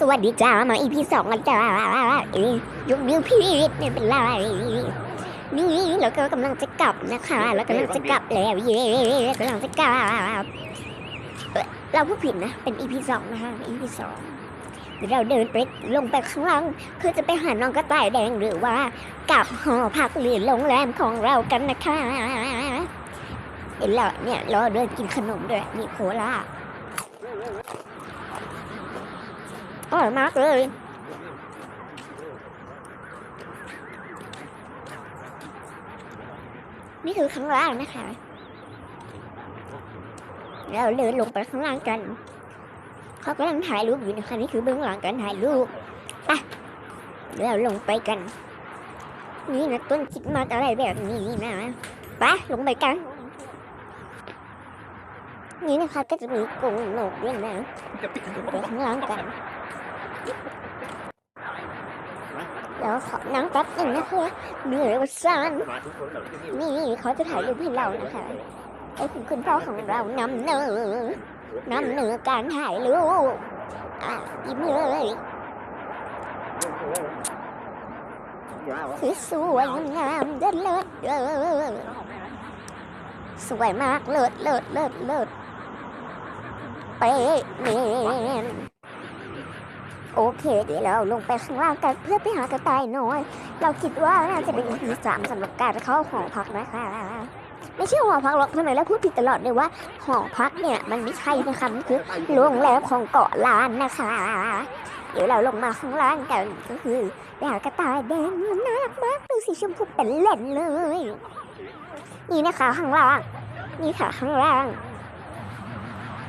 สวัสดีจ้ามาอีพีสองกันจ้ายกนิ้วพี่ไม่เป็นไรนี่เราก็กำลังจะกลับนะคะเรากำลังจะกลับแล้วเย้กำลังจะกลับเราพูดผิดนะ เป็นอีพีสองนะคะอีพีสองเราเดินไปลงไปข้างล่างเพื่อจะไปหาน้องกระต่ายแดงหรือว่ากลับหอพักหรือโรงแรมของเรากันนะคะเห็นแล้วเนี่ยเราเดินกินขนมด้วยมีโคลา อร่อยมากเลยนี่คือข้างล่างนะคะ เราเดินลงไปข้างล่างกัน เขากำลังถ่ายรูปอยู่นะคะนี่คือเบื้องหลังการถ่ายรูปไปเราลงไปกัน นี่นะต้นคิดมาอะไรแบบนี้นะไปลงไปกัน นี่นะคะก็จะมีกรงนกด้วยนะลงไปข้างล่างกัน เดี๋ยวขอนั่งแป๊บหนึ่งนะคะเหนื่อยว่าซันนี่เขาจะถ่ายรูปให้เรานะคะไอ้คุณคุณพ่อของเรานำเนอนำเนอการถ่ายรูปอะยิ้มเลยคือสวยงามเลิศเลิศเออสวยมากเลิศเลิศเลิศเลิศเป๊ะเมน โอเคเดี๋ยวเราลงไปข้างล่างกันเพื่อไปหากระต่ายน้อย เราคิดว่าน่าจะเป็น EP สามสำหรับการเข้าหอพักนะคะไม่ใช่หอพักหรอกทำไมเราพูดผิดตลอดเลยว่าหอพักเนี่ยมันไม่ใช่นะคะมันคือโรงแรมของเกาะล้านนะคะ เดี๋ยวเราลงมาข้างล่างกันก็คือไปหากระต่ายแดงมันน่ารักมากดูสีชมพูเป็นเล่นเลย นี่นะคะข้างล่างนี่ค่ะข้างล่าง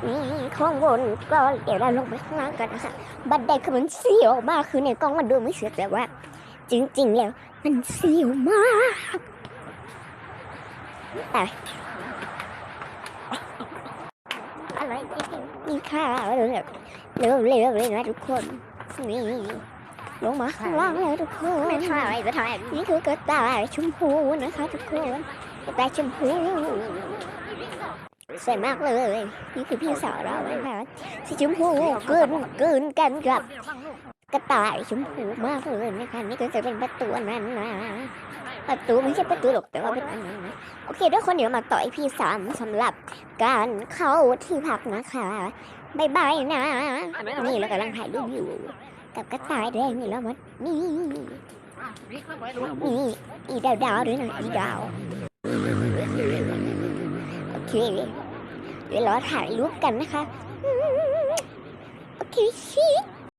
นี่ข้างบนก็เดี๋ยวเราลงไปข้างล่างกันนะคะบันไดคือมันเสียวมากคือในกล้องมันดูไม่เสียแต่ว่า จริง ๆ แล้ว มันเสียวมากแต่อะไรนี่ค่ะเร็วเร็วเร็วเลยนะทุกคนนี่ลงมาข้างล่างแล้วทุกคนไม่ถ่ายไม่ถ่ายนี่คือกระต่ายชมพูนะคะทุกคนกระต่ายชมพู สวยมากเลย นี่คือพี่สาวเรานะคะสีชมพูเกินเกินกันกับกระต่ายชมพูมากเลยนะคะนี่ก็จะเป็นประตูอันนั้นนะประตูไม่ใช่ประตูหรอกแต่ว่าเป็นอันนั้นนะโอเคทุกคนเดี๋ยวมาต่อ EP สามสำหรับการเข้าที่พักนะคะบายบายนะ นี่เรากำลังถ่ายรูปอยู่ กับกระต่ายแดงนี่แล้วมันนี่นี่อีดาวดาวๆด้วยนะอีดาวโอ เคเดี๋ยวเราถ่ายรูปกันนะคะ โอเคชิ